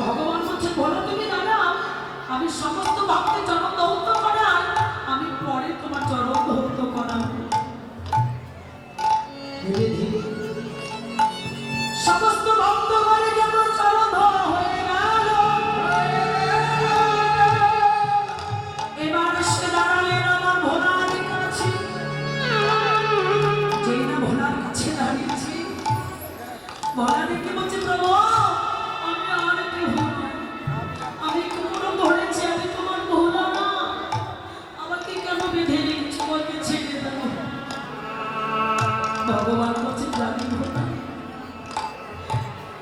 ভগবান বলছে, বলো তুমি দাদা, আমি সমস্ত ভক্তের চরণ দৌত করাই, আমি পরে তোমার চরণ দৌত করাবো।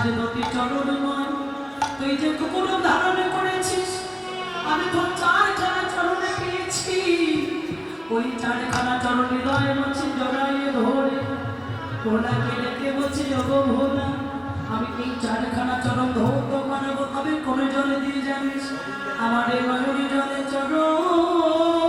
আজ তোকে চরণ নয় তুই যে কুকুর ধারণ করেছিস, আমি তোর চারখানা চরণে পেয়েছি। ওই চারখানা চরণ হৃদয়ে বলছি জড়াইয়ে ধরে ভোলাকে রেখে বলছি, ওগো ভোলা, আমি এই চারখানা চরণ ধৌত করাবো তবে কোন জলে দিয়ে জানিস, আমার এই ময়ূরী জলে চরণ।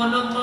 por lo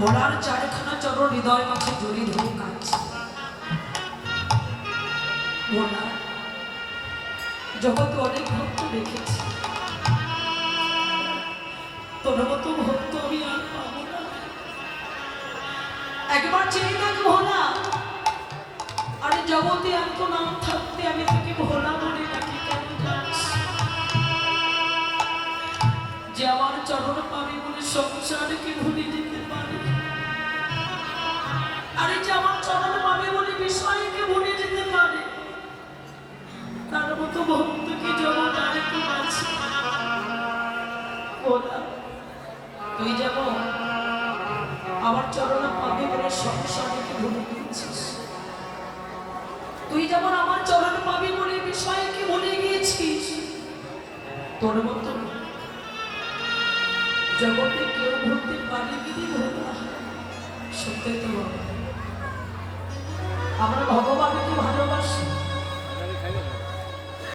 ভোলার চারখানা চরণ হৃদয় মাঝে জড়ি ধরে কাঁদছে। ভোলা, জগতে অনেক ভক্ত দেখেছি। তোর মতো ভক্ত আমি আর পাবো না। একবার চেয়ে দেখ ভোলা, আরে জগতে এত নাম থাকতে আমি তোকে ভোলা বলে রাখি কেন যে আমার চরণ পাবি বলে সংসারকে তার মতো ভক্ত কি জগৎ আর কি আছে ওরা তুই যেমন আমার চরণ পাবে বলে সংসারকে ভুলে ভুলে গিয়েছিস? তোর মতো কেউ ভুলতে পারে কি ভোলা সত্যি তো আমরা ভালোবাসি